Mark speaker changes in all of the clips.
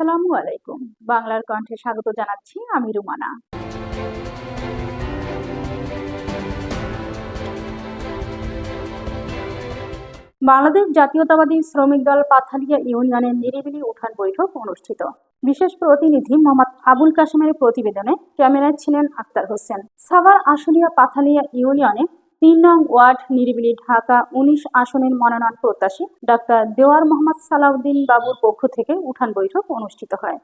Speaker 1: আসসালামু আলাইকুম। বাংলার কণ্ঠে স্বাগত জানাচ্ছি আমি রুমানা। বাংলাদেশ জাতীয়তাবাদী শ্রমিক দল পাথালিয়া ইউনিয়নের নিরিবিলি উঠান বৈঠক অনুষ্ঠিত। বিশেষ প্রতিনিধি মোহাম্মদ আবুল কাশেমের প্রতিবেদনে ক্যামেরায় ছিলেন আক্তার হোসেন। সাভার আশুলিয়া পাথালিয়া ইউনিয়নে তিন নং ওয়ার্ড, নিরিবিলি ঢাকা, উনিশ আসনের মনোনয়ন প্রত্যাশী ডাক্তার দেওয়ার মোহাম্মদ সালাউদ্দিন বাবুর পক্ষ থেকে উঠান বৈঠক অনুষ্ঠিত হয়।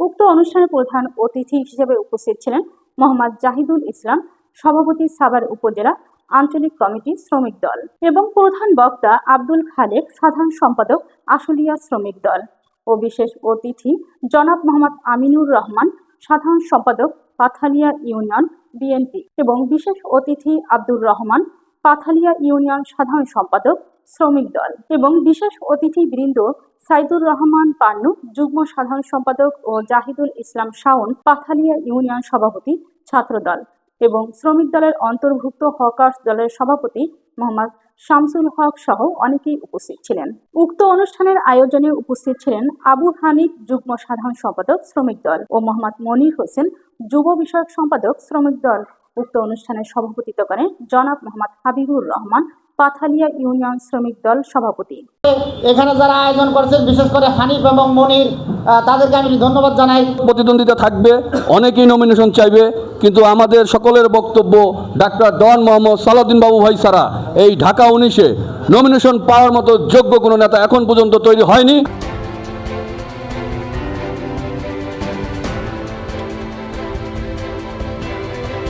Speaker 1: উক্ত অনুষ্ঠানে প্রধান অতিথি হিসেবে উপস্থিত ছিলেন মোহাম্মদ জাহিদুল ইসলাম, সভাপতি সাভার উপজেলা আঞ্চলিক কমিটি শ্রমিক দল এবং প্রধান বক্তা আব্দুল খালেক, সাধারণ সম্পাদক আশুলিয়া শ্রমিক দল। ও বিশেষ অতিথি জনাব মোহাম্মদ আমিনুর রহমান সাধারণ সম্পাদক পাথালিয়া ইউনিয়ন, বিএনপি এবং বিশেষ অতিথি আব্দুর রহমান, পাথালিয়া ইউনিয়ন সাধারণ সম্পাদক, শ্রমিক দল এবং বিশেষ অতিথি বৃন্দ সাইদুর রহমান পান্নু, যুগ্ম সাধারণ সম্পাদক ও জাহিদুল ইসলাম শাওন, পাথালিয়া ইউনিয়ন সভাপতি, ছাত্রদল। এবং শ্রমিক দলের অন্তর্ভুক্ত হকার্স দলের সভাপতি মোহাম্মদ শামসুল হক সহ অনেকেই উপস্থিত ছিলেন। উক্ত অনুষ্ঠানের আয়োজনে উপস্থিত ছিলেন আবু হানিফ যুগ্ম সাধারণ সম্পাদক শ্রমিক দল ও মোহাম্মদ মনির হোসেন যুব বিষয়ক সম্পাদক শ্রমিক দল। উক্ত অনুষ্ঠানে সভাপতিত্ব করেন জনাব মোহাম্মদ হাবিবুর রহমান পাথালিয়া ইউনিয়ন শ্রমিক দল সভাপতি।
Speaker 2: এখানে যারা আয়োজন করেছেন বিশেষ করে হানিফ এবং মনির তাদেরকে আমি ধন্যবাদ জানাই।
Speaker 3: প্রতিদ্বন্দ্বিতা থাকবে অনেকেই নমিনেশন চাইবে। কিন্তু আমাদের সকলের বক্তব্য ডাক্তার ডন মোহাম্মদ সালাউদ্দিন বাবু ভাই ছাড়া এই ঢাকা উনিশে নমিনেশন পাওয়ার মতো যোগ্য কোনো নেতা এখন পর্যন্ত তৈরি হয়নি।